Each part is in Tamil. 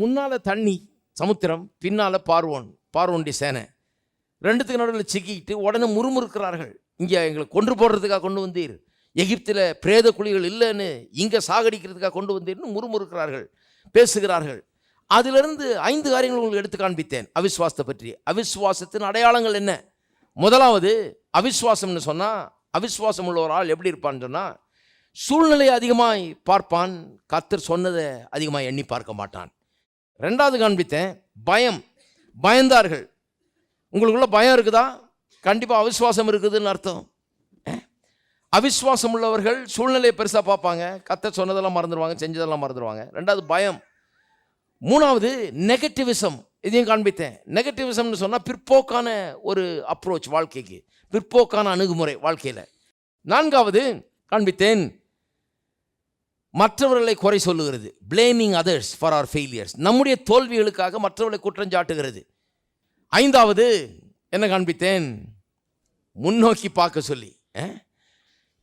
முன்னால் தண்ணி சமுத்திரம் பின்னால் பார்வோன் பார்வோண்டி சேனை. ரெண்டுத்துக்கு நடுவில் சிக்கிக்கிட்டு உடனே முறுமுறுக்கிறார்கள். இங்கே எங்களை கொன்று போடுறதுக்காக கொண்டு வந்தீர். எகிப்தில் பிரேத குழிகள் இல்லைன்னு இங்கே சாகடிக்கிறதுக்காக கொண்டு வந்தீர்னு முறுமுறுக்கிறார்கள் பேசுகிறார்கள். அதிலிருந்து ஐந்து காரியங்கள் உங்களுக்கு எடுத்து காண்பித்தேன். அவிஸ்வாசத்தை பற்றி. அவிஸ்வாசத்தின் அடையாளங்கள் என்ன? முதலாவது அவிஸ்வாசம்னு சொன்னால் அவிஸ்வாசம் உள்ள ஒரு ஆள் எப்படி இருப்பான்னு சொன்னால் சூழ்நிலையை அதிகமாய் பார்ப்பான் கத்தர் சொன்னதை அதிகமாக எண்ணி பார்க்க மாட்டான். ரெண்டாவது காண்பித்தேன் பயம். பயந்தார்கள். உங்களுக்குள்ள பயம் இருக்குதா? கண்டிப்பாக அவிஸ்வாசம் இருக்குதுன்னு அர்த்தம். அவிஸ்வாசம் உள்ளவர்கள் சூழ்நிலையை பெருசாக பார்ப்பாங்க. கத்த சொன்னதெல்லாம் மறந்துடுவாங்க செஞ்சதெல்லாம் மறந்துடுவாங்க. ரெண்டாவது பயம். மூணாவது நெகட்டிவிசம் இதையும் காண்பித்தேன். நெகட்டிவிசம்னு சொன்னால் பிற்போக்கான ஒரு அப்ரோச் வாழ்க்கைக்கு. பிற்போக்கான அணுகுமுறை வாழ்க்கையில். நான்காவது காண்பித்தேன் மற்றவர்களை குறை சொல்லுகிறது. Blaming others for our failures நம்முடைய தோல்விகளுக்காக மற்றவர்களை குற்றஞ்சாட்டுகிறது ஐந்தாவது என்ன காண்பித்தேன்? முன்னோக்கி பார்க்க சொல்லி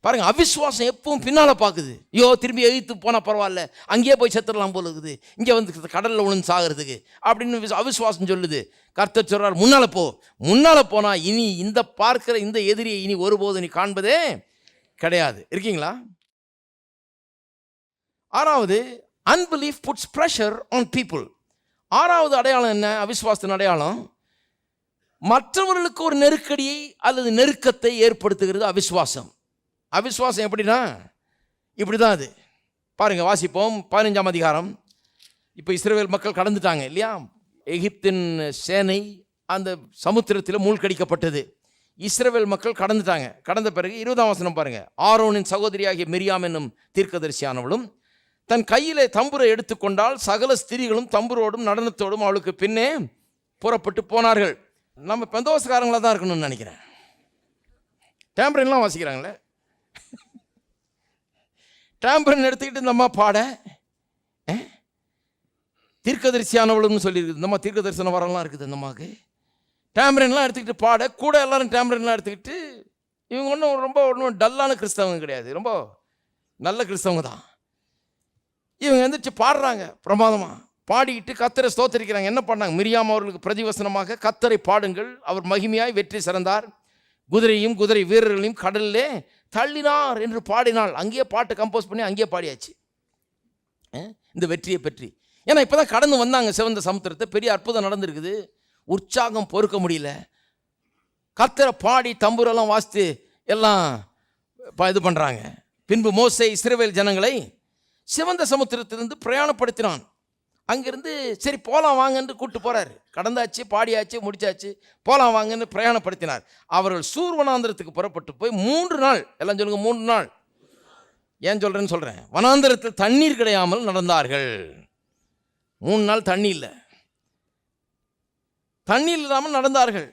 பாருங்க அவிஸ்வாசம் எப்பவும் பின்னால் பார்க்குது. ஐயோ திரும்பி எழுத்து போனால் பரவாயில்ல. அங்கேயே போய் செத்துடலாம் போல இருக்குது. இங்கே வந்து கடலில் உணர்ந்து சாகிறதுக்கு அப்படின்னு அவிஸ்வாசம் சொல்லுது. கர்த்தர் சொல்கிறார் முன்னால் போ. முன்னால் போனால் இனி இந்த பார்க்குற இந்த எதிரியை இனி ஒருபோது நீ காண்பதே கிடையாது. இருக்கீங்களா? ஆறாவது unbelief puts pressure on people ஆறாவது அடையாளம் என்ன? அவிஸ்வாசத்தின் அடையாளம். மற்றவர்களுக்கு ஒரு நெருக்கடியை அல்லது நெருக்கத்தை ஏற்படுத்துகிறது அவிஸ்வாசம் அவிஸ்வாசம் எப்படின்னா? இப்படி தான் அது. பாருங்கள் வாசிப்போம். பதினஞ்சாம் அதிகாரம். இப்போ இஸ்ரேல் மக்கள் கடந்துட்டாங்க இல்லையா? எகிப்தின் சேனை அந்த சமுத்திரத்தில் மூழ்கடிக்கப்பட்டது. இஸ்ரேல் மக்கள் கடந்துட்டாங்க. கடந்த பிறகு இருபதாம் வசனம் பாருங்கள் ஆரோனின் சகோதரியாகிய மிரியாம் என்னும் தீர்க்கதரிசியானவளும் தன் கையிலே தம்புரை எடுத்துக்கொண்டால் சகல ஸ்திரீகளும் தம்புரோடும் நடனத்தோடும் அவளுக்கு பின்னே புறப்பட்டு போனார்கள். நம்ம பெந்தோசக்காரங்களாக தான் இருக்கணும்னு நினைக்கிறேன். டேம்பரின்லாம் வாசிக்கிறாங்களே. டேம்பரின் எடுத்துக்கிட்டு இந்த அம்மா பாட தீர்க்கதரிசியானவளும்னு சொல்லியிருக்குது இந்தம்மா தீர்க்க தரிசனம் வரலாம் இருக்குது இந்த அம்மாவுக்கு. டேம்பரின்லாம் எடுத்துக்கிட்டு பாட கூட எல்லாரும் டேம்பரின்லாம் எடுத்துக்கிட்டு இவங்க ஒன்றும் ரொம்ப ஒன்றும் டல்லான கிறிஸ்தவங்க கிடையாது. ரொம்ப நல்ல கிறிஸ்தவங்க தான். இவங்க எந்திரிச்சு பாடுறாங்க பிரமாதமாக பாடிக்கிட்டு கத்தரை ஸ்தோத்தரிக்கிறாங்க. என்ன பண்ணாங்க? மிரியாம் அவர்களுக்கு பிரதிவசனமாக கத்தரை பாடுங்கள். அவர் மகிமையாய் வெற்றி சிறந்தார். குதிரையும் குதிரை வீரர்களையும் கடலிலே தள்ளினார் என்று பாடினாள் அங்கேயே பாட்டு கம்போஸ் பண்ணி அங்கேயே பாடியாச்சு. இந்த வெற்றியை பற்றி. ஏன்னா இப்போ தான் கடந்து வந்தாங்க சிவந்த சமுத்திரத்தை. பெரிய அற்புதம் நடந்திருக்குது. உற்சாகம் பொறுக்க முடியல. கத்தரை பாடி தம்புரெல்லாம் வாசித்து எல்லாம் ப- இது பண்ணுறாங்க பின்பு மோசை இஸ்ரேவேல் ஜனங்களை சிவந்த சமுத்திரத்திலிருந்து பிரயாணப்படுத்தினான். அங்கிருந்து சரி போகலாம் வாங்கன்னு கூப்பிட்டு போகிறாரு கடந்தாச்சு பாடியாச்சு முடிச்சாச்சு போகலாம் வாங்கன்னு பிரயாணப்படுத்தினார். அவர்கள் சூர்வனாந்திரத்துக்கு புறப்பட்டு போய் மூன்று நாள் எல்லாம் சொல்லுங்க மூன்று நாள். ஏன் சொல்கிறேன்னு சொல்கிறேன் வனாந்திரத்தில் தண்ணீர் கிடையாமல் நடந்தார்கள். மூணு நாள் தண்ணி இல்லை. தண்ணீர் இல்லாமல் நடந்தார்கள்.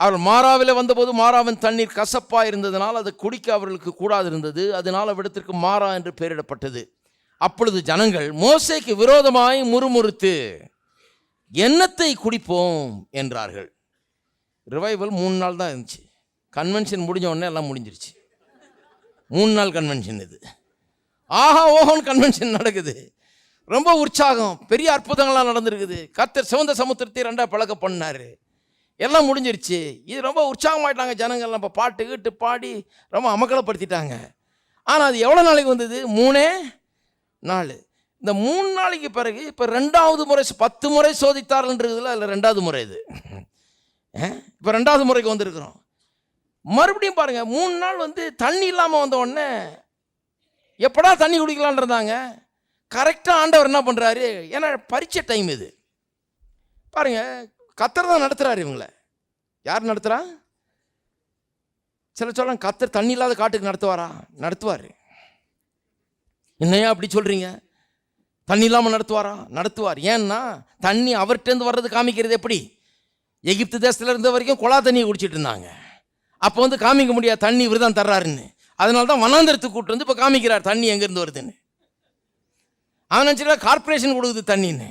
அவர்கள் மாறாவில் வந்தபோது மாறாவின் தண்ணீர் கசப்பாக இருந்ததனால் அது குடிக்க அவர்களுக்கு கூடாது இருந்தது. அதனால் அவ்விடத்திற்கு மாறா என்று பெயரிடப்பட்டது. அப்பொழுது ஜனங்கள் மோசைக்கு விரோதமாய் முறுமுறுத்து எண்ணத்தை குடிப்போம்? என்றார்கள். ரிவைவல் மூணு நாள் தான் இருந்துச்சு. கன்வென்ஷன் முடிஞ்ச உடனே எல்லாம் முடிஞ்சிருச்சு. மூணு நாள் கன்வென்ஷன் இது. ஆஹா ஓஹோன்னு கன்வென்ஷன் நடக்குது. ரொம்ப உற்சாகம். பெரிய அற்புதங்கள்லாம் நடந்திருக்குது. கத்தர் சிவந்த சமுத்திரத்தை ரெண்டாக பழக்க பண்ணார். எல்லாம் முடிஞ்சிருச்சு. இது ரொம்ப உற்சாகமாயிட்டாங்க ஜனங்கள்லாம் இப்போ பாட்டு கீட்டு பாடி ரொம்ப அமக்கலப்படுத்திட்டாங்க. ஆனால் அது எவ்வளோ நாளைக்கு வந்தது? மூணே நாலு. இந்த மூணு நாளைக்கு பிறகு இப்போ ரெண்டாவது முறை பத்து முறை சோதித்தார்கள்ன்றதுல அதில் ரெண்டாவது முறை இது. இப்போ ரெண்டாவது முறைக்கு வந்திருக்கிறோம். மறுபடியும் பாருங்கள் மூணு நாள் வந்து தண்ணி இல்லாமல் வந்த உடனே எப்படா தண்ணி குடிக்கலான்னு கரெக்டாக ஆண்டவர் என்ன பண்ணுறாரு ஏன்னா பரீட்சை டைம் இது. பாருங்கள் கத்தர் தான் நடத்துகிறாரு இவங்கள. யார் நடத்துகிறா சில சொல்ல கத்தர் தண்ணி இல்லாத காட்டுக்கு நடத்துவாரா? நடத்துவார். என்னையா அப்படி சொல்கிறீங்க தண்ணி இல்லாமல் நடத்துவாரா? நடத்துவார். ஏன்னா தண்ணி அவர்கிட்டருந்து வர்றது காமிக்கிறது எப்படி? எகிப்து தேசத்தில் இருந்த வரைக்கும் குழா தண்ணியை குடிச்சிட்டு இருந்தாங்க. அப்போ வந்து காமிக்க முடியாது தண்ணி இவர் தான் தர்றாருன்னு. அதனால தான் வனாந்திரத்துக்கு கூட்டு வந்து இப்போ காமிக்கிறார் தண்ணி எங்கேருந்து வருதுன்னு. அவன் நினச்சிட்டா கார்ப்பரேஷன் கொடுக்குது தண்ணின்னு.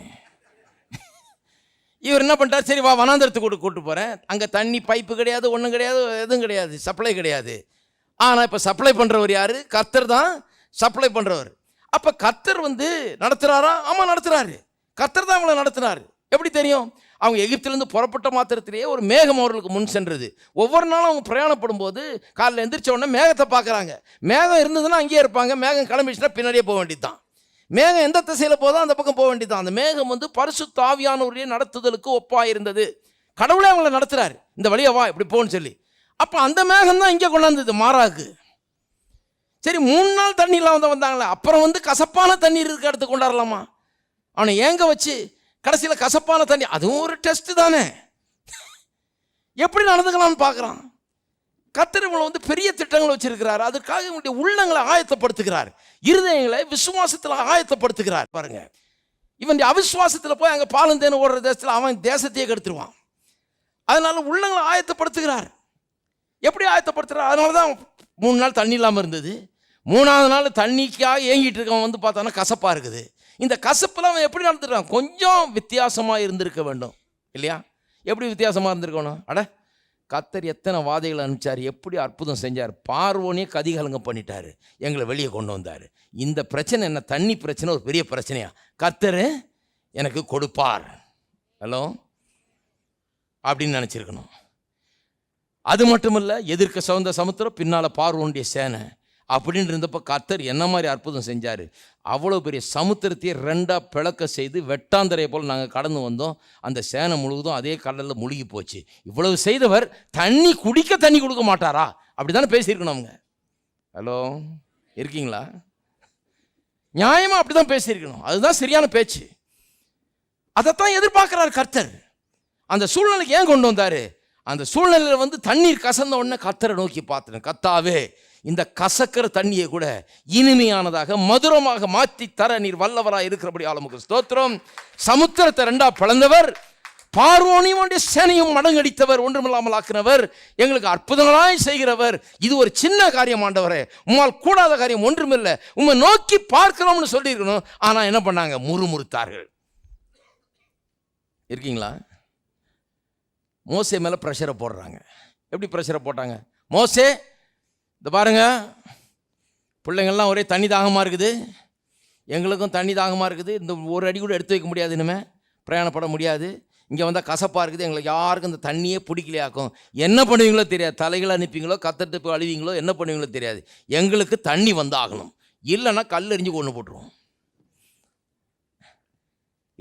இவர் என்ன பண்ணிட்டார்? சரி வா வனாந்திரத்துக்கு கூட்டு கூட்டு போகிறேன் அங்கே தண்ணி பைப்பு கிடையாது ஒன்றும் கிடையாது எதுவும் கிடையாது சப்ளை கிடையாது. ஆனால் இப்போ சப்ளை பண்ணுறவர் யார்? கர்த்தர் தான் சப்ளை பண்ணுறவர் அப்போ கர்த்தர் வந்து நடத்துகிறாரா ஆமாம் நடத்துகிறாரு கர்த்தர் தான் அவங்கள நடத்தினார். எப்படி தெரியும்? அவங்க எகிப்திலேருந்து புறப்பட்ட மாத்திரத்திலேயே ஒரு மேகம் அவர்களுக்கு முன் சென்றது. ஒவ்வொரு நாளும் அவங்க பிரயாணப்படும் போது காலைல எந்திரிச்ச உடனே மேகத்தை பார்க்குறாங்க. மேகம் இருந்ததுன்னா அங்கேயே இருப்பாங்க. மேகம் கிளம்பிச்சுன்னா பின்னாடியே போக வேண்டியதுதான். மேகம் எந்த திசையில் போதோ அந்த பக்கம் போக வேண்டியதுதான். அந்த மேகம் வந்து பரிசு தாவியானவருடைய நடத்துதலுக்கு ஒப்பாக இருந்தது கடவுளே அவங்கள நடத்துகிறார் இந்த வழியை வா இப்படி போன்னு சொல்லி. அப்போ அந்த மேகம் தான் இங்கே கொண்டாந்தது மாறாக்கு. சரி மூணு நாள் தண்ணி இல்லாமல் தான் வந்தாங்களே அப்புறம் வந்து கசப்பான தண்ணீர் இருக்க இடத்து கொண்டாடலாமா அவனை ஏங்க வச்சு கடைசியில் கசப்பான தண்ணி அதுவும் ஒரு டெஸ்ட்டு தானே. எப்படி நடந்துக்கலாம்னு பார்க்குறான். கர்த்தர் இவங்களை வந்து பெரிய திட்டங்கள் வச்சிருக்கிறார். அதுக்காக இவங்களுடைய உள்ளங்களை ஆயத்தப்படுத்துகிறார். இருதயங்களை விசுவாசத்தில் ஆயத்தப்படுத்துகிறார். பாருங்க. இவன் அவிசுவாசத்தில் போய் அங்கே பாலம் ஓடுற தேசத்தில் அவன் தேசத்தையே கெடுத்துருவான். அதனால உள்ளங்களை ஆயத்தப்படுத்துகிறார். எப்படி ஆயத்தப்படுத்துகிறார் அதனால தான் மூணு நாள் தண்ணி இல்லாமல் இருந்தது. மூணாவது நாள் தண்ணிக்காக ஏங்கிட்டு இருக்கவன் வந்து பார்த்தானா கசப்பாக இருக்குது. இந்த கசப்பில் அவன் எப்படி நடந்துட்டான் கொஞ்சம் வித்தியாசமாக இருந்திருக்க வேண்டும். இல்லையா? எப்படி வித்தியாசமாக இருந்திருக்கணும் அட கத்தர் எத்தனை வாதைகளை அனுப்பிச்சார் எப்படி அற்புதம் செஞ்சார். பார்வோனே கதிகலங்க பண்ணிட்டார் எங்களை வெளியே கொண்டு வந்தார். இந்த பிரச்சனை என்ன? தண்ணி பிரச்சனை ஒரு பெரிய பிரச்சனையா? கத்தர் எனக்கு கொடுப்பார். ஹலோ? அப்படின்னு நினச்சிருக்கணும். அது மட்டும் இல்லை எதிர்க்க சவுந்த சமுத்திரம் பின்னால் பார்வோனுடைய சேனை. அப்படின்னு இருந்தப்போ கத்தர் என்ன மாதிரி அற்புதம் செஞ்சார்? அவ்வளோ பெரிய சமுத்திரத்தையே ரெண்டாக பிளக்க செய்து வெட்டாந்தரையை போல் நாங்கள் கடந்து வந்தோம். அந்த சேனை முழுவதும் அதே கடலில் முழுகி போச்சு. இவ்வளவு செய்தவர் தண்ணி குடிக்க தண்ணி கொடுக்க மாட்டாரா? அப்படி தானே பேசியிருக்கணும் அவங்க. ஹலோ இருக்கீங்களா? நியாயமாக அப்படி தான் பேசியிருக்கணும். அதுதான் சரியான பேச்சு. அதைத்தான் எதிர்பார்க்குறாரு கர்த்தர். அந்த சூழ்நிலைக்கு ஏன் கொண்டு வந்தார்? அந்த சூழ்நிலையில் வந்து தண்ணீர் கசந்த உடனே கத்தரை நோக்கி பார்த்தேன் கத்தாவே இந்த கசக்கிற தண்ணியை கூட இனிமையானதாக மதுரமாக மாற்றி தர நீர் வல்லவராக இருக்கிறபடி ஆலமுக்கு ஸ்தோத்திரம். சமுத்திரத்தை ரெண்டா பிளந்தவர் பார்வோனியும் சேனையும் மடங்கடித்தவர் ஒன்றுமில்லாமல் ஆக்கினவர் எங்களுக்கு அற்புதங்களாய் செய்கிறவர். இது ஒரு சின்ன காரியம் ஆண்டவரே. உம்மால் கூடாத காரியம் ஒன்றுமில்லை. உம்மை நோக்கி பார்க்கிறோம்னு சொல்லியிருக்கணும். ஆனால் என்ன பண்ணாங்க? முறுமுறுத்தார்கள். இருக்கீங்களா? மோசே மேலே ப்ரெஷரை போடுறாங்க. எப்படி ப்ரெஷரை போட்டாங்க? மோசே இந்த பாருங்க பிள்ளைங்கள்லாம் ஒரே தண்ணி தாகமாக இருக்குது. எங்களுக்கும் தண்ணி தாகமாக இருக்குது. இந்த ஒரு அடி கூட எடுத்து வைக்க முடியாது இனிமேல் பிரயாணப்பட முடியாது. இங்கே வந்தால் கசப்பாக இருக்குது. எங்களுக்கு யாருக்கும் இந்த தண்ணியே பிடிக்கலையாக்கும். என்ன பண்ணுவீங்களோ தெரியாது. தலைகளை அனுப்பிங்களோ கத்தட்டு போய் அழுவீங்களோ என்ன பண்ணுவீங்களோ தெரியாது. எங்களுக்கு தண்ணி வந்து ஆகணும் இல்லைன்னா கல் எரிஞ்சு கொண்டு போட்டுருவோம்.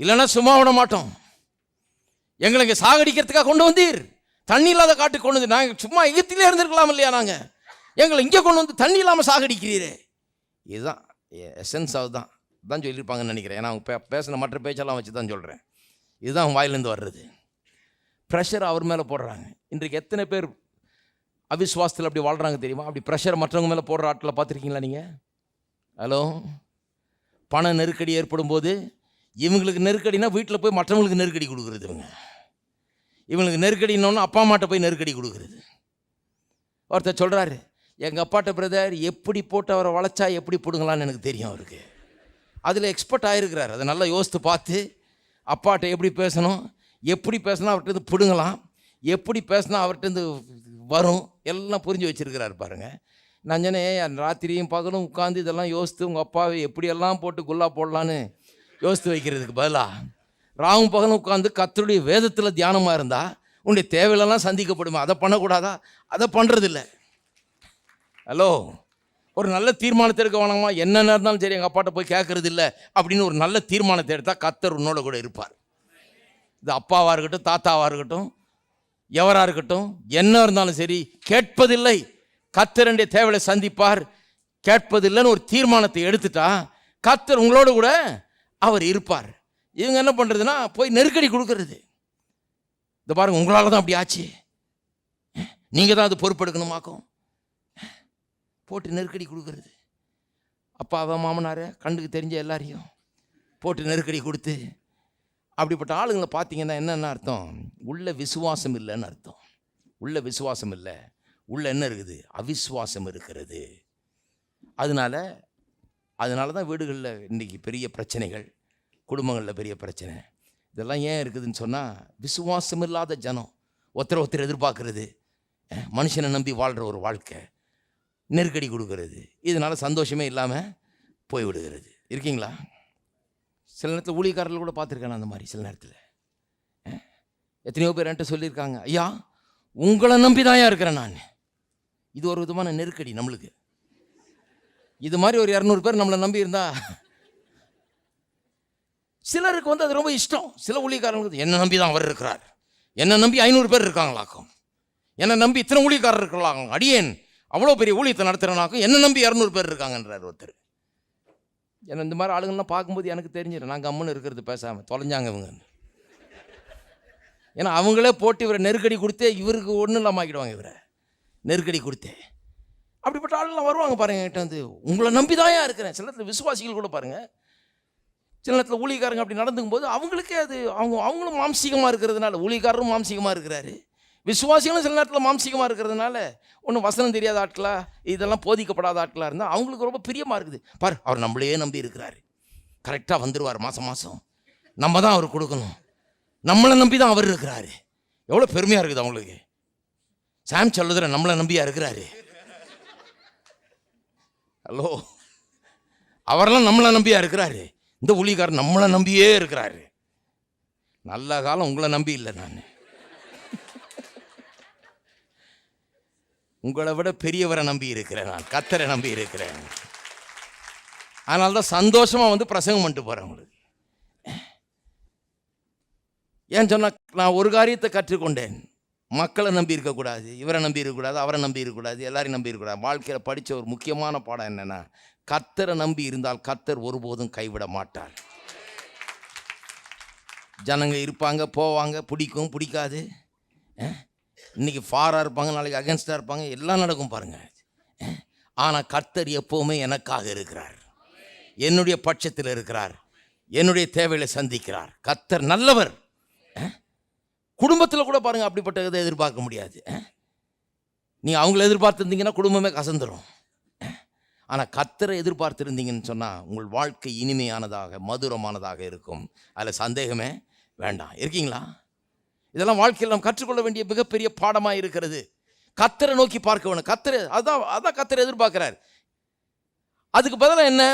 இல்லைன்னா சும்மா விட மாட்டோம். எங்களை இங்கே சாகடிக்கிறதுக்காக கொண்டு வந்தீர். தண்ணி இல்லாத காட்டுக்கு கொண்டு வந்து நாங்கள் சும்மா எகிப்திலே இருந்திருக்கலாம் இல்லையா நாங்கள் எங்களை இங்கே கொண்டு வந்து தண்ணி இல்லாமல் சாகடிக்கிறீரே. இதுதான் எசன்ஸ் அதுதான். தான் சொல்லியிருப்பாங்கன்னு நினைக்கிறேன். ஏன்னா அவங்க பே பேசின மற்ற பேச்செல்லாம் வச்சு தான் சொல்கிறேன் இதுதான் அவங்க வாயிலேருந்து வர்றது. ப்ரெஷர் அவர் மேலே போடுறாங்க. இன்றைக்கு எத்தனை பேர் அவிஸ்வாசத்தில் அப்படி வாழ்கிறாங்க தெரியுமா? அப்படி ப்ரெஷர் மற்றவங்க மேலே போடுற ஆட்டில் பார்த்துருக்கீங்களா நீங்கள் ஹலோ பண நெருக்கடி ஏற்படும் போது இவங்களுக்கு நெருக்கடினா வீட்டில் போய் மற்றவங்களுக்கு நெருக்கடி கொடுக்குறது இவங்க. இவங்களுக்கு நெருக்கடினோன்னு அப்பா அம்மாட்ட போய் நெருக்கடி கொடுக்குறது. ஒருத்தர் சொல்கிறாரு எங்கள் அப்பாட்ட பிரதர் எப்படி போட்டு அவரை வளைச்சா எப்படி பிடுங்கலான்னு எனக்கு தெரியும் அவருக்கு. அதில் எக்ஸ்பர்ட் ஆகிருக்கிறார் அதை நல்லா யோசித்து பார்த்து அப்பாட்ட எப்படி பேசணும் எப்படி பேசினா அவர்கிட்ட பிடுங்கலாம் எப்படி பேசினா அவர்கிட்ட வரும் எல்லாம் புரிஞ்சு வச்சிருக்கிறாரு பாருங்கள் நான் சொன்னேன் ராத்திரியும் பகலும் உட்காந்து இதெல்லாம் யோசித்து உங்கள் அப்பாவை எப்படியெல்லாம் போட்டு குல்லா போடலான்னு யோசித்து வைக்கிறதுக்கு பதிலாக ராவும் பகலும் உட்காந்து கத்தருடைய வேதத்தில் தியானமாக இருந்தால் உன்னுடைய தேவையிலலாம் சந்திக்கப்படுமா? அதை பண்ணக்கூடாதா? அதை பண்ணுறதில்ல ஹலோ ஒரு நல்ல தீர்மானத்தை எடுக்க வேணாமா? என்னென்ன இருந்தாலும் சரி எங்கள் அப்பாட்ட போய் கேட்கறது இல்லை அப்படின்னு ஒரு நல்ல தீர்மானத்தை எடுத்தால் கத்தர் உன்னோட கூட இருப்பார். இது அப்பாவாக இருக்கட்டும் தாத்தாவாக இருக்கட்டும் எவராக இருக்கட்டும் என்ன இருந்தாலும் சரி கேட்பதில்லை. கத்தருடைய தேவையை சந்திப்பார். கேட்பதில்லைன்னு ஒரு தீர்மானத்தை எடுத்துட்டா கத்தர் உங்களோட கூட அவர் இருப்பார். இவங்க என்ன பண்ணுறதுன்னா போய் நெருக்கடி கொடுக்கறது. இந்த பாருங்கள் உங்களால் தான் அப்படி ஆச்சு. நீங்கள் தான் அது பொறுப்பெடுக்கணுமாக்கும். போட்டு நெருக்கடி கொடுக்கறது. அப்பாவை மாமனாரை கண்ணுக்கு தெரிஞ்ச எல்லாரையும் போட்டு நெருக்கடி கொடுத்து அப்படிப்பட்ட ஆளுங்களை பார்த்தீங்கன்னா என்னென்ன அர்த்தம்? உள்ள விசுவாசம் இல்லைன்னு அர்த்தம். உள்ள விசுவாசம் இல்லை. உள்ள என்ன இருக்குது? அவிஸ்வாசம் இருக்கிறது. அதனால அதனால தான் வீடுகளில் இன்றைக்கி பெரிய பிரச்சனைகள் குடும்பங்களில் பெரிய பிரச்சனை. இதெல்லாம் ஏன் இருக்குதுன்னு சொன்னால் விசுவாசம் இல்லாத ஜனம் ஒத்தரை ஒருத்தர் எதிர்பார்க்கறது. மனுஷனை நம்பி வாழ்கிற ஒரு வாழ்க்கை. நெருக்கடி கொடுக்கறது. இதனால் சந்தோஷமே இல்லாமல் போய்விடுகிறது. இருக்கீங்களா? சில நேரத்தில் ஊழியக்காரர்கள் கூட பார்த்துருக்கேன் அந்த மாதிரி சில நேரத்தில். எத்தனையோ பேர் என்கிட்ட சொல்லியிருக்காங்க ஐயா உங்களை நம்பி தான் இருக்கிறேன் நான். இது ஒரு விதமான நெருக்கடி நம்மளுக்கு. இது மாதிரி ஒரு இரநூறு பேர் நம்மளை நம்பி இருந்தா சிலருக்கு வந்து அது ரொம்ப இஷ்டம். சில ஊழியக்காரங்களுக்கு என்ன நம்பி தான் அவர் இருக்கிறார். என்னை நம்பி ஐநூறு பேர் இருக்காங்களாக்கும். என்னை நம்பி இத்தனை ஊழியக்காரர் இருக்கலாம் அடியேன். அவ்வளோ பெரிய ஊழியத்தை நடத்துகிறனாக்கும் என்ன நம்பி இரநூறு பேர் இருக்காங்கன்றார் ஒருத்தர். ஏன்னா இந்த மாதிரி ஆளுங்கள்லாம் பார்க்கும்போது எனக்கு தெரிஞ்சிடும். நான் கம்முன்னு இருக்கிறது பேசாமல் தொலைஞ்சாங்க இவங்க ஏன்னா அவங்களே போட்டு இவரை நெருக்கடி கொடுத்தே இவருக்கு ஒன்றும் இல்லாமல் ஆக்கிடுவாங்க இவரை. நெருக்கடி கொடுத்தே. அப்படிப்பட்ட ஆளுலாம் வருவாங்க பாருங்கள் என்கிட்ட வந்து. உங்களை நம்பி தான் இருக்கிறேன். சில நேரத்தில் விசுவாசிகள் கூட பாருங்கள் சில நேரத்தில் ஊழியக்காரங்க அப்படி நடந்துக்கும் போது அவங்களுக்கே அது அவங்க அவங்களும் மாம்சீகமாக இருக்கிறதுனால ஊழியக்காரரும் மாம்சீகமாக இருக்கிறாரு. விசுவாசிகளும் சில நேரத்தில் மாம்சிகமாக இருக்கிறதுனால ஒன்றும் வசனம் தெரியாத ஆட்களா இதெல்லாம் போதிக்கப்படாத ஆட்களாக இருந்தால் அவங்களுக்கு ரொம்ப பிரியமாக இருக்குது. பார் அவர் நம்மளையே நம்பி இருக்கிறார். கரெக்டாக வந்துடுவார் மாதம் மாதம் நம்ம தான் அவர் கொடுக்கணும். நம்மளை நம்பி தான் அவர் இருக்கிறாரு. எவ்வளோ பெருமையாக இருக்குது அவங்களுக்கு. சாம் சொல்லுதுற நம்மளை நம்பியாக இருக்கிறாரு. ஹலோ அவரெல்லாம் நம்மளை நம்பியாக இருக்கிறாரு. இந்த ஊழிகார் நம்மளை நம்பியே இருக்கிறாரு. நல்ல காலம் உங்களை நம்பி இல்லை நான். உங்களை விட பெரியவரை நம்பி இருக்கிறேன் நான் கத்தரை நம்பி இருக்கிறேன். அதனால தான் சந்தோஷமாக வந்து பிரசங்கம் பண்ணிட்டு போகிறேன் உங்களுக்கு. ஏன் சொன்னால் நான் ஒரு காரியத்தை கற்றுக்கொண்டேன். மக்களை நம்பி இருக்கக்கூடாது இவரை நம்பி இருக்கக்கூடாது அவரை நம்பி இருக்கக்கூடாது எல்லாரையும் நம்பி இருக்கக்கூடாது. வாழ்க்கையில் படித்த ஒரு முக்கியமான பாடம் என்னென்னா கத்தரை நம்பி இருந்தால் கத்தர் ஒருபோதும் கைவிட மாட்டார். ஜனங்க இருப்பாங்க போவாங்க பிடிக்கும் பிடிக்காது. இன்றைக்கி ஃபாராக இருப்பாங்க நாளைக்கு அகேன்ஸ்டாக இருப்பாங்க எல்லாம் நடக்கும் பாருங்கள் ஆனால் கர்த்தர் எப்போவுமே எனக்காக இருக்கிறார். என்னுடைய பட்சத்தில் இருக்கிறார். என்னுடைய தேவைகளை சந்திக்கிறார். கர்த்தர் நல்லவர். குடும்பத்தில் கூட பாருங்கள் அப்படிப்பட்ட இதை எதிர்பார்க்க முடியாது. நீங்கள் அவங்கள எதிர்பார்த்துருந்தீங்கன்னா குடும்பமே கசந்துரும். ஆனால் கத்தரை எதிர்பார்த்துருந்தீங்கன்னு சொன்னால் உங்கள் வாழ்க்கை இனிமையானதாக மதுரமானதாக இருக்கும். அதில் சந்தேகமே வேண்டாம். இருக்கீங்களா? இதெல்லாம் வாழ்க்கையில் நாம் கற்றுக்கொள்ள வேண்டிய மிகப்பெரிய பாடமாக இருக்கிறது. கத்தரை நோக்கி பார்க்க வேணும். கத்தரை அதான் அதான் கத்தரை எதிர்பார்க்குறாரு. அதுக்கு பதிலாக என்ன?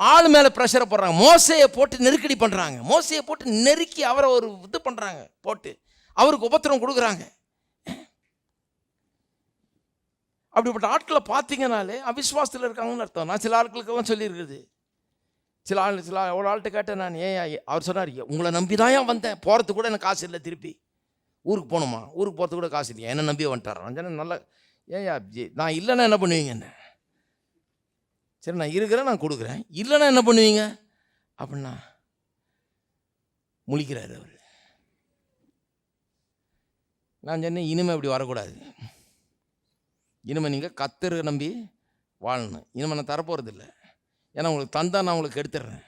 ஆள் மேலே ப்ரெஷரை போடுறாங்க. மோசையை போட்டு நெருக்கடி பண்ணுறாங்க மோசையை போட்டு நெருக்கி அவரை ஒரு இது பண்ணுறாங்க போட்டு அவருக்கு உபத்திரம் கொடுக்குறாங்க. அப்படிப்பட்ட ஆட்களை பார்த்தீங்கனாலே அவிஸ்வாசத்தில் இருக்காங்கன்னு அர்த்தம். நான் சில ஆட்களுக்கெல்லாம் சொல்லியிருக்குது. சில ஆள் சில ஆள் ஒரு ஆள்கிட்ட கேட்டேன் நான் ஏன் அவர் சொன்னார் உங்களை நம்பி தான் ஏன் வந்தேன். போகிறதுக்கு கூட எனக்கு காசு இல்லை திருப்பி. ஊருக்கு போகணுமா? ஊருக்கு போகிறது கூட காசு இல்லையா? என்ன நம்பி வந்துட்டார். நான் நல்லா ஏன்யா ஜி, நான் இல்லைன்னா என்ன பண்ணுவீங்க என்ன? சரி நான் இருக்கிறேன் நான் கொடுக்குறேன். இல்லைன்னா என்ன பண்ணுவீங்க? அப்படின்னா முழிக்கிறாரு அவர். நான் சொன்னேன் இனிமே இப்படி வரக்கூடாது. இனிமே நீங்கள் கத்தரை நம்பி வாழணும். இனிமே நான் தரப்போகிறதில்ல ஏன்னா உங்களுக்கு தந்தா நான் உங்களுக்கு எடுத்துடுறேன்.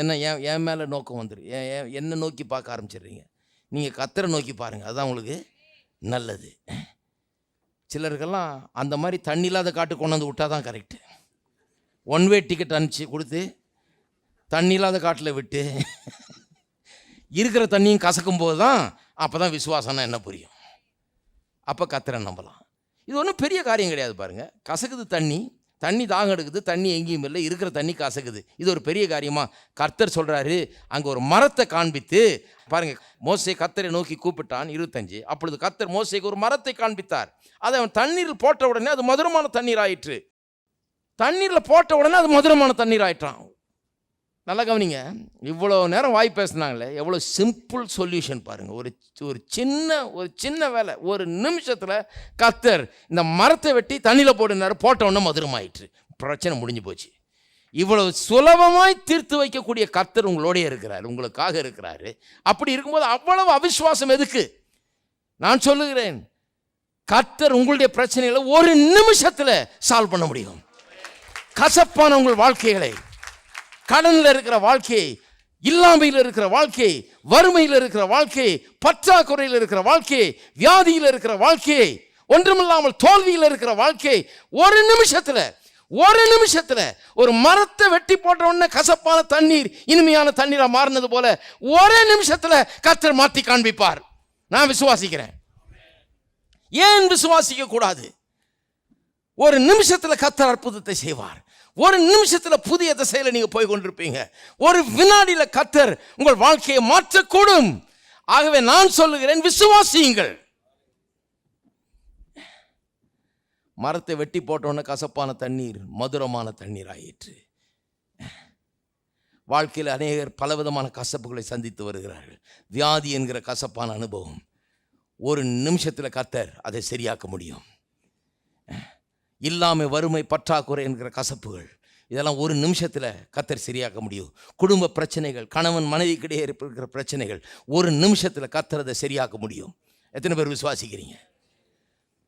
என்ன என் என் மேலே நோக்கம் வந்துடும் ஏன் ஏன் நோக்கி பார்க்க ஆரம்பிச்சிடுறீங்க? நீங்கள் கத்தரை நோக்கி பாருங்கள் அதுதான் உங்களுக்கு நல்லது. சிலருக்கெல்லாம் அந்த மாதிரி தண்ணி இல்லாத காட்டு கொண்டாந்து விட்டால் தான் கரெக்டு ஒன் வே டிக்கெட் அனுப்பிச்சு கொடுத்து தண்ணி இல்லாத காட்டில் விட்டு இருக்கிற தண்ணியும் கசக்கும் போது தான் அப்போ தான் விசுவாசம்னா என்ன புரியும்? அப்போ கத்திர நம்பலாம். இது ஒன்றும் பெரிய காரியம் கிடையாது பாருங்கள் கசக்குது தண்ணி தண்ணி தாகம் எடுக்குது தண்ணி எங்கேயும் இல்லை இருக்கிற தண்ணி காசுக்குது. இது ஒரு பெரிய காரியமாக கர்த்தர் சொல்கிறாரு அங்கே ஒரு மரத்தை காண்பித்து பாருங்கள் மோசை கத்தரை நோக்கி கூப்பிட்டான் இருபத்தஞ்சு. அப்பொழுது கத்தர் மோசைக்கு ஒரு மரத்தை காண்பித்தார். அதை அவன் தண்ணீரில் போட்ட உடனே அது மதுரமான தண்ணீர் ஆயிற்று. தண்ணீரில் போட்ட உடனே அது மதுரமான தண்ணீர் ஆயிட்டான் நல்லா கவனிங்க. இவ்வளோ நேரம் வாய் பேசுனாங்களே எவ்வளோ சிம்பிள் சொல்யூஷன் பாருங்கள் ஒரு ஒரு சின்ன ஒரு சின்ன வேலை ஒரு நிமிஷத்தில் கத்தர் இந்த மரத்தை வெட்டி தண்ணியில் போடுனாரு போட்டவுடனே உடனே மதுரமாயிற்று. பிரச்சனை முடிஞ்சு போச்சு. இவ்வளவு சுலபமாய் தீர்த்து வைக்கக்கூடிய கத்தர் உங்களோடைய இருக்கிறார் உங்களுக்காக இருக்கிறாரு. அப்படி இருக்கும்போது அவ்வளவு அவிஸ்வாசம் எதுக்கு? நான் சொல்லுகிறேன் கத்தர் உங்களுடைய பிரச்சனைகளை ஒரு நிமிஷத்தில் சால்வ் பண்ண முடியும். கசப்பான உங்கள் வாழ்க்கைகளை கடனில் இருக்கிற வாழ்க்கை இல்லாமையில் இருக்கிற வாழ்க்கை வறுமையில் இருக்கிற வாழ்க்கை பற்றாக்குறையில் இருக்கிற வாழ்க்கை வியாதியில் இருக்கிற வாழ்க்கை ஒன்றுமில்லாமல் தோல்வியில் இருக்கிற வாழ்க்கை ஒரு நிமிஷத்தில் ஒரு நிமிஷத்தில் ஒரு மரத்தை வெட்டி போட்ட உடனே கசப்பான தண்ணீர் இனிமையான தண்ணீராக மாறினது போல ஒரே நிமிஷத்தில் கத்தர் மாற்றி காண்பிப்பார். நான் விசுவாசிக்கிறேன். ஏன் விசுவாசிக்க கூடாது? ஒரு நிமிஷத்தில் கத்தர் அற்புதத்தை செய்வார். ஒரு நிமிஷத்தில் புதிய திசையில் நீங்கள் போய் கொண்டிருப்பீங்க. ஒரு வினாடியில் கத்தர் உங்கள் வாழ்க்கையை மாற்றக்கூடும். ஆகவே நான் சொல்லுகிறேன் விசுவாசியுங்கள். மரத்தை வெட்டி போட்டோன்னே கசப்பான தண்ணீர் மதுரமான தண்ணீர் ஆயிற்று. வாழ்க்கையில் அநேகர் பலவிதமான கசப்புகளை சந்தித்து வருகிறார்கள். வியாதி என்கிற கசப்பான அனுபவம். ஒரு நிமிஷத்தில் கத்தர் அதை சரியாக்க முடியும். இல்லாமல் வறுமை பற்றாக்குறை என்கிற கசப்புகள். இதெல்லாம் ஒரு நிமிஷத்தில் கத்தர் சரியாக்க முடியும். குடும்ப பிரச்சனைகள் கணவன் மனைவிக்கிடையே இருக்கிற பிரச்சனைகள் ஒரு நிமிஷத்தில் கத்துறதை சரியாக்க முடியும். எத்தனை பேர் விசுவாசிக்கிறீங்க?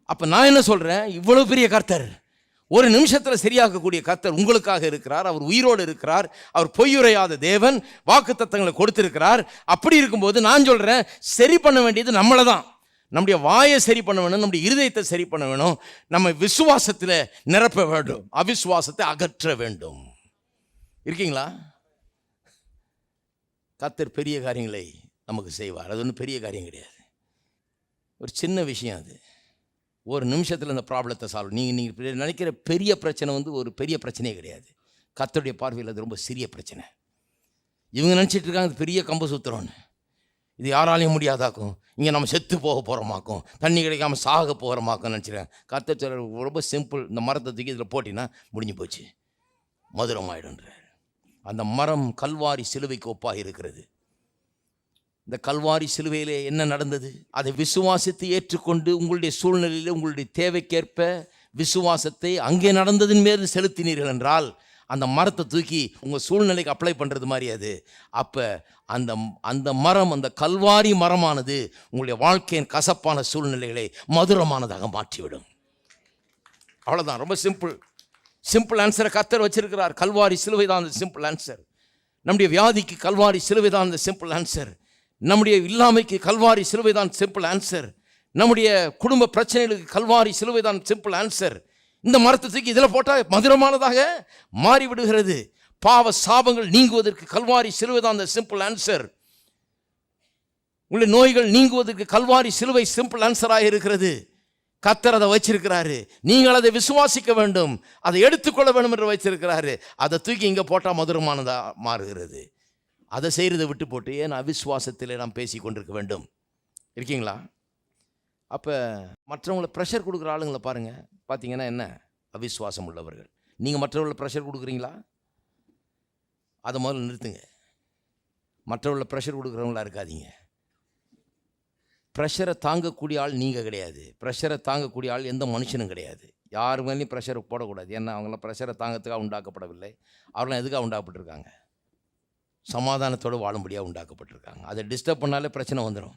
அப்போ நான் என்ன சொல்கிறேன் இவ்வளோ பெரிய கர்த்தர். ஒரு நிமிஷத்தில் சரியாக்கக்கூடிய கர்த்தர் உங்களுக்காக இருக்கிறார். அவர் உயிரோடு இருக்கிறார். அவர் பொய்யுரையாத தேவன் வாக்கு தத்தங்களை கொடுத்திருக்கிறார். அப்படி இருக்கும்போது நான் சொல்கிறேன் சரி பண்ண வேண்டியது நம்மளை தான் நம்முடைய வாயை சரி பண்ண வேணும் நம்முடைய இருதயத்தை சரி பண்ண வேணும் நம்ம விசுவாசத்தில் நிரப்ப வேண்டும் அவிசுவாசத்தை அகற்ற வேண்டும். இருக்கீங்களா? கத்தர் பெரிய காரியங்களை நமக்கு செய்வார். அது ஒன்றும் பெரிய காரியம் கிடையாது. ஒரு சின்ன விஷயம் அது. ஒரு நிமிஷத்தில் இந்த ப்ராப்ளத்தை சால்வ் நீங்கள் நீங்கள் நினைக்கிற பெரிய பிரச்சனை வந்து ஒரு பெரிய பிரச்சனையே கிடையாது. கத்தருடைய பார்வையில் அது ரொம்ப சிறிய பிரச்சனை. இவங்க நினச்சிட்டு இருக்காங்க பெரிய கம்ப சுத்துறோன்னு. இது யாராலையும் முடியாதாக்கும். இங்கே நம்ம செத்து போக போகிறோமாக்கும் தண்ணி கிடைக்காம சாக போகிறோமாக்கும் நினச்சிக்கிறேன். கர்த்தர் சொல்ற ரொம்ப சிம்பிள் இந்த மரத்தை தூக்கி இதில் போட்டினா முடிஞ்சு போச்சு. மதுரம் ஆயிடுன்றார் அந்த மரம் கல்வாரி சிலுவைக்கு ஒப்பாக இருக்கிறது. இந்த கல்வாரி சிலுவையிலே என்ன நடந்தது? அதை விசுவாசத்தை ஏற்றுக்கொண்டு உங்களுடைய சூழ்நிலையில் உங்களுடைய தேவைக்கேற்ப விசுவாசத்தை அங்கே நடந்ததின் மேல் செலுத்தினீர்கள் என்றால் அந்த மரத்தை தூக்கி உங்கள் சூழ்நிலைக்கு அப்ளை பண்ணுறது மாதிரி அது. அப்போ அந்த அந்த மரம் அந்த கல்வாரி மரமானது உங்களுடைய வாழ்க்கையின் கசப்பான சூழ்நிலைகளை மதுரமானதாக மாற்றிவிடும். அவ்வளோதான் ரொம்ப சிம்பிள் சிம்பிள் ஆன்சரை கத்தர் வச்சிருக்கிறார். கல்வாரி சிலுவை தான் அந்த சிம்பிள் ஆன்சர் நம்முடைய வியாதிக்கு கல்வாரி சிலுவை தான் அந்த சிம்பிள் ஆன்சர் நம்முடைய இல்லாமைக்கு கல்வாரி சிலுவை தான் சிம்பிள் ஆன்சர் நம்முடைய குடும்ப பிரச்சனைகளுக்கு கல்வாரி சிலுவை தான் சிம்பிள் ஆன்சர் இந்த மரத்தை தூக்கி இதில் போட்டால் மதுரமானதாக மாறிவிடுகிறது. பாவ சாபங்கள் நீங்குவதற்கு கல்வாரி சிலுவை தான் அந்த சிம்பிள் ஆன்சர் உள்ள நோய்கள் நீங்குவதற்கு கல்வாரி சிலுவை சிம்பிள் ஆன்சராக இருக்கிறது. கத்தர் அதை வச்சிருக்கிறாரு. நீங்கள் அதை விசுவாசிக்க வேண்டும். அதை எடுத்துக்கொள்ள வேண்டும் என்று வச்சிருக்கிறாரு அதை தூக்கி இங்கே போட்டால் மதுரமானதாக மாறுகிறது. அதை செய்கிறத விட்டு போட்டு ஏன் அவிசுவாசத்தில் நாம் பேசி கொண்டிருக்க வேண்டும்? இருக்கீங்களா? அப்போ மற்றவங்களை ப்ரெஷர் கொடுக்குற ஆளுங்களை பாருங்கள் பார்த்தீங்கன்னா என்ன? அவிஸ்வாசம் உள்ளவர்கள். நீங்கள் மற்றவர்களை ப்ரெஷர் கொடுக்குறீங்களா? அதை முதல்ல நிறுத்துங்க. மற்றவர்களை ப்ரெஷர் கொடுக்குறவங்களா இருக்காதீங்க. ப்ரெஷரை தாங்கக்கூடிய ஆள் நீங்கள் கிடையாது. ப்ரெஷரை தாங்கக்கூடிய ஆள் எந்த மனுஷனும் கிடையாது. யார் மேலேயும் ப்ரெஷரை போடக்கூடாது. ஏன்னா அவங்களாம் ப்ரெஷரை தாங்கத்துக்காக உண்டாக்கப்படவில்லை. அவர்களாம் எதுக்காக உண்டாக்கப்பட்டிருக்காங்க? சமாதானத்தோடு வாழும்படியாக உண்டாக்கப்பட்டிருக்காங்க. அதை டிஸ்டர்ப் பண்ணாலே பிரச்சனை வந்துடும்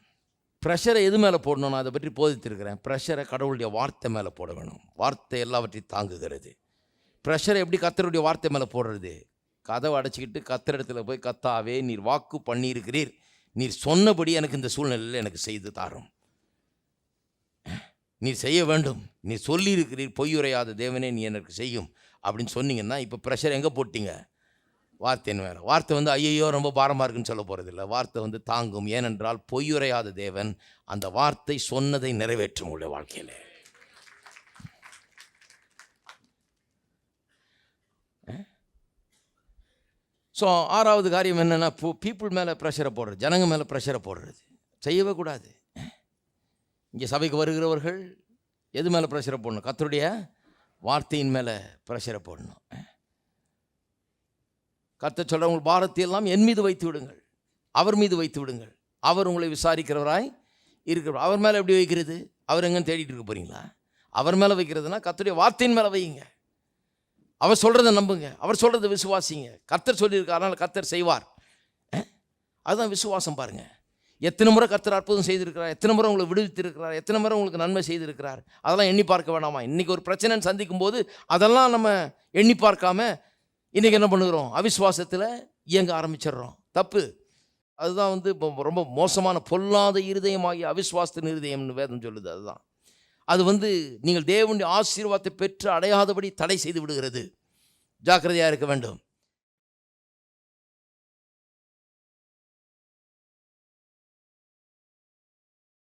ப்ரெஷரை எது மேலே போடணும் நான் அதை பற்றி போதித்திருக்கிறேன். ப்ரெஷரை கடவுளுடைய வார்த்தை மேலே போட வேணும். வார்த்தை எல்லாவற்றையும் தாங்குகிறது. ப்ரெஷரை எப்படி கத்தருடைய வார்த்தை மேலே போடுறது? கதவை அடைச்சிக்கிட்டு கத்தர் இடத்துல போய் கத்தாவே நீர் வாக்கு பண்ணியிருக்கிறீர். நீர் சொன்னபடி எனக்கு இந்த சூழ்நிலையில் எனக்கு செய்து தாரும். நீர் செய்ய வேண்டும். நீர் சொல்லியிருக்கிறீர். பொய்யுரையாத தேவனே நீ எனக்கு செய்யும். அப்படின்னு சொன்னீங்கன்னா இப்போ ப்ரெஷர் எங்கே போட்டீங்க? வார்த்தைன்னு வேறு? வார்த்தை வந்து ஐயையோ ரொம்ப பாரமாக இருக்குன்னு சொல்ல போகிறதில்ல வார்த்தை வந்து தாங்கும். ஏனென்றால் பொய்யுரையாத தேவன் அந்த வார்த்தை சொன்னதை நிறைவேற்றும் உள்ள வாழ்க்கையில். ஸோ ஆறாவது காரியம் என்னென்னா பீப்புள் மேலே ப்ரெஷரை போடுறது. ஜனங்க மேலே ப்ரெஷரை போடுறது. செய்யவே கூடாது. இங்கே சபைக்கு வருகிறவர்கள் எது மேலே ப்ரெஷரை போடணும்? கத்தருடைய வார்த்தையின் மேலே ப்ரெஷரை போடணும். கத்த சொல்கிற உங்கள் பாரத்தை எல்லாம் என் மீது வைத்து விடுங்கள். அவர் மீது வைத்து விடுங்கள். அவர் உங்களை விசாரிக்கிறவராய் இருக்கிறவர். அவர் மேலே எப்படி வைக்கிறது? அவர் எங்கே தேடிட்டு இருக்க போகிறீங்களா அவர் மேலே வைக்கிறதுனா கத்தருடைய வார்த்தையின் மேலே வையுங்க. அவர் சொல்கிறத நம்புங்க. அவர் சொல்கிறத விசுவாசிங்க. கர்த்தர் சொல்லியிருக்கார். அதனால் கத்தர் செய்வார். அதுதான் விசுவாசம் பாருங்கள் எத்தனை முறை கத்தர் அற்புதம் செய்திருக்கிறார். எத்தனை முறை உங்களை விடுவித்திருக்கிறார். எத்தனை முறை உங்களுக்கு நன்மை செய்திருக்கிறார். அதெல்லாம் எண்ணி பார்க்க வேணாமா? இன்றைக்கி ஒரு பிரச்சனைன்னு சந்திக்கும் போது அதெல்லாம் நம்ம எண்ணி பார்க்காம இன்றைக்கி என்ன பண்ணுகிறோம்? அவிஸ்வாசத்தில் இயங்க ஆரம்பிச்சிடுறோம். தப்பு. அதுதான் வந்து இப்போ ரொம்ப மோசமான பொல்லாத இருதயமாகிய அவிஸ்வாசத்தின் இருதயம்னு வேதம் சொல்லுது அதுதான். அது வந்து நீங்கள் தேவனுடைய ஆசீர்வாதத்தை பெற்று அடையாதபடி தடை செய்து விடுகிறது. ஜாக்கிரதையாக இருக்க வேண்டும்.